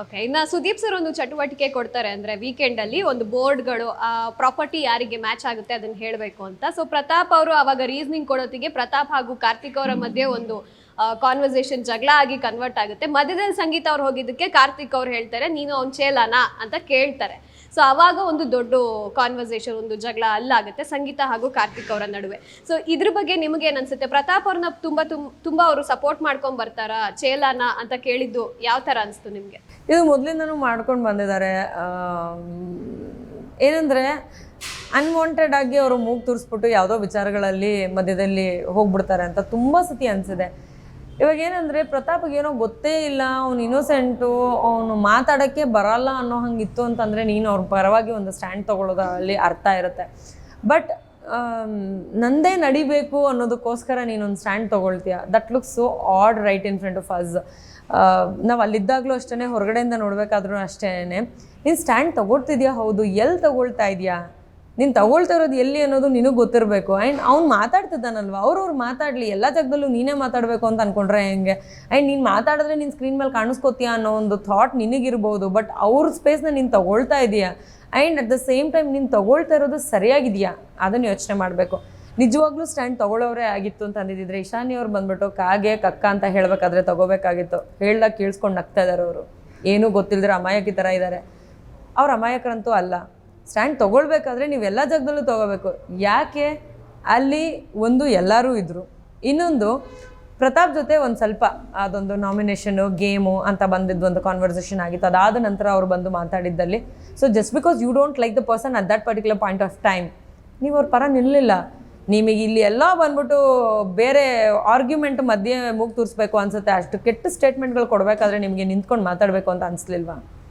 Okay ಇನ್ನ Sudeep sir ಒಂದು ಚಟುವಟಿಕೆ ಕೊಡ್ತಾರೆ ಅಂದ್ರೆ ವೀಕೆಂಡ್ ಅಲ್ಲಿ ಒಂದು ಬೋರ್ಡ್ಗಳು ಆ ಪ್ರಾಪರ್ಟಿ ಯಾರಿಗೆ ಮ್ಯಾಚ್ ಆಗುತ್ತೆ ಅದನ್ನ ಹೇಳಬೇಕು ಅಂತ. ಸೊ ಪ್ರತಾಪ್ ಅವರು ಅವಾಗ ರೀಸನಿಂಗ್ ಕೊಡೋತ್ತಿಗೆ ಪ್ರತಾಪ್ ಹಾಗೂ ಕಾರ್ತಿಕ್ ಅವರ ಮಧ್ಯೆ ಒಂದು ಕಾನ್ವರ್ಸೇಷನ್ ಜಗಳ ಆಗಿ ಕನ್ವರ್ಟ್ ಆಗುತ್ತೆ. ಮಧ್ಯದಲ್ಲಿ ಸಂಗೀತ ಅವ್ರು ಹೋಗಿದ್ದಕ್ಕೆ ಕಾರ್ತಿಕ್ ಅವ್ರು ಹೇಳ್ತಾರೆ, ನೀನು ಅವ್ನು ಚೇಲನಾ ಅಂತ ಕೇಳ್ತಾರೆ. ಸೊ ಅವಾಗ ಒಂದು ದೊಡ್ಡ ಕಾನ್ವರ್ಸೇಷನ್ ಒಂದು ಜಗಳ ಅಲ್ಲಾಗುತ್ತೆ ಸಂಗೀತ ಹಾಗೂ ಕಾರ್ತಿಕ್ ಅವರ ನಡುವೆ. ಸೊ ಇದ್ರ ಬಗ್ಗೆ ನಿಮಗೆ ಏನನ್ಸುತ್ತೆ ಪ್ರತಾಪ್ ಅವ್ರನ್ನ ತುಂಬಾ ತುಂಬಾ ಅವರು ಸಪೋರ್ಟ್ ಮಾಡ್ಕೊಂಡ್ ಬರ್ತಾರ? ಚೇಲಾನ ಅಂತ ಕೇಳಿದ್ದು ಯಾವ ತರ ಅನ್ಸ್ತು ನಿಮ್ಗೆ? ಇದು ಮೊದಲಿಂದನೂ ಮಾಡ್ಕೊಂಡು ಬಂದಿದ್ದಾರೆ. ಏನಂದರೆ ಅನ್ವಾಂಟೆಡ್ ಆಗಿ ಅವರು ಮೂಗು ತೂರಿಸ್ಬಿಟ್ಟು ಯಾವುದೋ ವಿಚಾರಗಳಲ್ಲಿ ಮಧ್ಯದಲ್ಲಿ ಹೋಗ್ಬಿಡ್ತಾರೆ ಅಂತ ತುಂಬ ಸತಿ ಅನಿಸಿದೆ. ಇವಾಗ ಏನಂದರೆ ಪ್ರತಾಪ್ಗೆ ಏನೋ ಗೊತ್ತೇ ಇಲ್ಲ, ಅವ್ನು ಇನ್ನೋಸೆಂಟು ಅವನು ಮಾತಾಡೋಕ್ಕೆ ಬರಲ್ಲ ಅನ್ನೋ ಹಂಗಿತ್ತು ಅಂತಂದರೆ ನೀನು ಅವ್ರ ಪರವಾಗಿ ಒಂದು ಸ್ಟ್ಯಾಂಡ್ ತಗೊಳ್ಳೋದಲ್ಲಿ ಅರ್ಥ ಇರುತ್ತೆ. ಬಟ್ ನಂದೇ ನಡಿಬೇಕು ಅನ್ನೋದಕ್ಕೋಸ್ಕರ ನೀನೊಂದು stand ತೊಗೊಳ್ತೀಯ. That looks so odd right in front of us ನಾವು ಅಲ್ಲಿದ್ದಾಗಲೂ ಅಷ್ಟೇ ಹೊರಗಡೆಯಿಂದ ನೋಡಬೇಕಾದ್ರೂ ಅಷ್ಟೇ ನೀನು ಸ್ಟ್ಯಾಂಡ್ ತೊಗೊಳ್ತಿದ್ಯಾ? ಹೌದು. ಎಲ್ಲಿ ತೊಗೊಳ್ತಾ ಇದೆಯಾ? ನೀನು ತಗೊಳ್ತಾ ಇರೋದು ಎಲ್ಲಿ ಅನ್ನೋದು ನಿನಗೆ ಗೊತ್ತಿರಬೇಕು. ಆ್ಯಂಡ್ ಅವ್ನು ಮಾತಾಡ್ತಿದ್ದಾನಲ್ವ? ಅವ್ರವ್ರು ಮಾತಾಡಲಿ. ಎಲ್ಲ ಜಾಗದಲ್ಲೂ ನೀನೇ ಮಾತಾಡಬೇಕು ಅಂತ ಅಂದ್ಕೊಂಡ್ರೆ ಹೆಂಗೆ? ಆ್ಯಂಡ್ ನೀನು ಮಾತಾಡಿದ್ರೆ ನಿನ್ನ ಸ್ಕ್ರೀನ್ ಮೇಲೆ ಕಾಣಿಸ್ಕೋತೀಯ ಅನ್ನೋ ಒಂದು ಥಾಟ್ ನಿನಗಿರ್ಬೋದು ಬಟ್ ಅವ್ರ ಸ್ಪೇಸ್ನ ನೀನು ತಗೊಳ್ತಾ ಇದೀಯಾ? And at the same time ನೀನು ತಗೊಳ್ತಾ ಇರೋದು ಸರಿಯಾಗಿದೆಯಾ? ಅದನ್ನು ಯೋಚನೆ ಮಾಡಬೇಕು. ನಿಜವಾಗ್ಲೂ ಸ್ಟ್ಯಾಂಡ್ ತಗೊಳ್ಳೋರೇ ಆಗಿತ್ತು ಅಂತ ಅಂದಿದ್ದಿದ್ರೆ ಅವ್ರು ಬಂದ್ಬಿಟ್ಟು, ಕಾಗೆ, ಕಕ್ಕ ಅಂತ ಹೇಳಬೇಕಾದ್ರೆ ತಗೋಬೇಕಾಗಿತ್ತು. ಹೇಳ್ದಾಗ ಕೇಳಿಸ್ಕೊಂಡು ನಗ್ತಾ ಇದ್ದಾರೆ ಅವರು. ಏನೂ ಗೊತ್ತಿಲ್ಲದ್ರೆ ಅಮಾಯಕಿ ಥರ ಇದ್ದಾರೆ ಅವ್ರು ಅಮಾಯಕರಂತೂ ಅಲ್ಲ. ಸ್ಟ್ಯಾಂಡ್ ತೊಗೊಳ್ಬೇಕಾದ್ರೆ ನೀವು ಎಲ್ಲ ಜಾಗದಲ್ಲೂ ತೊಗೋಬೇಕು. ಯಾಕೆ? ಅಲ್ಲಿ ಒಂದು ಎಲ್ಲರೂ ಇದ್ದರು ಇನ್ನೊಂದು, ಪ್ರತಾಪ್ ಜೊತೆ ಒಂದು ಸ್ವಲ್ಪ ಅದೊಂದು ನಾಮಿನೇಷನು ಗೇಮು ಅಂತ ಬಂದಿದ್ದು ಒಂದು ಕಾನ್ವರ್ಸೇಷನ್ ಆಗಿತ್ತು. ಅದಾದ ನಂತರ ಅವರು ಬಂದು ಮಾತಾಡಿದ್ದಲ್ಲಿ. So just because you don't like the person at that particular point of time ನೀವು ಅವ್ರ ಪರ ನಿಲ್ಲಲಿಲ್ಲ ನಿಮಗೆ ಇಲ್ಲಿ ಎಲ್ಲ ಬಂದ್ಬಿಟ್ಟು ಬೇರೆ ಆರ್ಗ್ಯುಮೆಂಟ್ ಮಧ್ಯೆ ಮೂಗು ತೂರಿಸ್ಬೇಕು ಅನ್ಸುತ್ತೆ. ಅಷ್ಟು ಕೆಟ್ಟ ಸ್ಟೇಟ್ಮೆಂಟ್ಗಳು ಕೊಡಬೇಕಾದ್ರೆ ನಿಮಗೆ ನಿಂತ್ಕೊಂಡು ಮಾತಾಡಬೇಕು ಅಂತ ಅನಿಸ್ಲಿಲ್ವಾ?